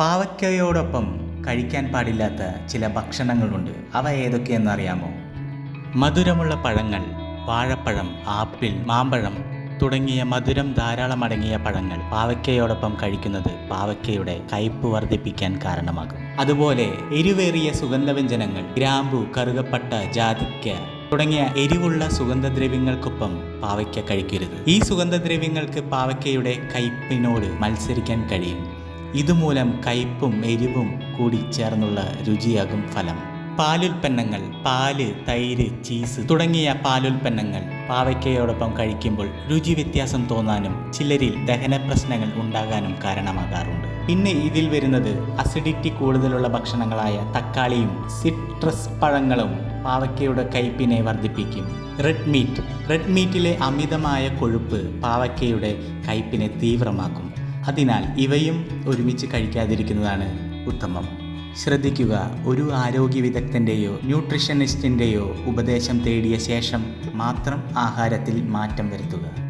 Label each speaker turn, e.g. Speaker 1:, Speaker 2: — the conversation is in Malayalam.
Speaker 1: പാവയ്ക്കയോടൊപ്പം കഴിക്കാൻ പാടില്ലാത്ത ചില ഭക്ഷണങ്ങളുണ്ട്. അവ ഏതൊക്കെയെന്നറിയാമോ മധുരമുള്ള പഴങ്ങൾ വാഴപ്പഴം ആപ്പിൾ മാമ്പഴം തുടങ്ങിയ മധുരം ധാരാളം അടങ്ങിയ പഴങ്ങൾ പാവയ്ക്കയോടൊപ്പം കഴിക്കുന്നത് പാവയ്ക്കയുടെ കയ്പ് വർദ്ധിപ്പിക്കാൻ കാരണമാകും. അതുപോലെ എരിവേറിയ സുഗന്ധവ്യഞ്ജനങ്ങൾ ഗ്രാമ്പു കറുകപ്പട്ട ജാതിക്ക തുടങ്ങിയ എരിവുള്ള സുഗന്ധദ്രവ്യങ്ങൾക്കൊപ്പം പാവയ്ക്ക കഴിക്കരുത്. ഈ സുഗന്ധദ്രവ്യങ്ങൾക്ക് പാവയ്ക്കയുടെ കയ്പിനോട് മത്സരിക്കാൻ കഴിയും. ഇതുമൂലം കയ്പും എരിവും കൂടി ചേർന്നുള്ള രുചിയാകും ഫലം. പാലുൽപ്പന്നങ്ങൾ പാൽ തൈര് ചീസ് തുടങ്ങിയ പാലുൽപ്പന്നങ്ങൾ പാവയ്ക്കയോടൊപ്പം കഴിക്കുമ്പോൾ രുചി വ്യത്യാസം തോന്നാനും ചിലരിൽ ദഹന പ്രശ്നങ്ങൾ ഉണ്ടാകാനും കാരണമാകാറുണ്ട്. പിന്നെ ഇതിൽ വരുന്നത് അസിഡിറ്റി കൂടുതലുള്ള ഭക്ഷണങ്ങളായ തക്കാളിയും സിട്രസ് പഴങ്ങളും പാവയ്ക്കയുടെ കയ്പിനെ വർദ്ധിപ്പിക്കും. റെഡ് മീറ്റ് റെഡ് മീറ്റിലെ അമിതമായ കൊഴുപ്പ് പാവയ്ക്കയുടെ കയ്പിനെ തീവ്രമാക്കും. അതിനാൽ ഇവയും ഒരുമിച്ച് കഴിക്കാതിരിക്കുന്നതാണ് ഉത്തമം. ശ്രദ്ധിക്കുക ഒരു ആരോഗ്യ വിദഗ്ധന്റെയോ ന്യൂട്രിഷനിസ്റ്റിന്റെയോ ഉപദേശം തേടിയ ശേഷം മാത്രം ആഹാരത്തിൽ മാറ്റം വരുത്തുക.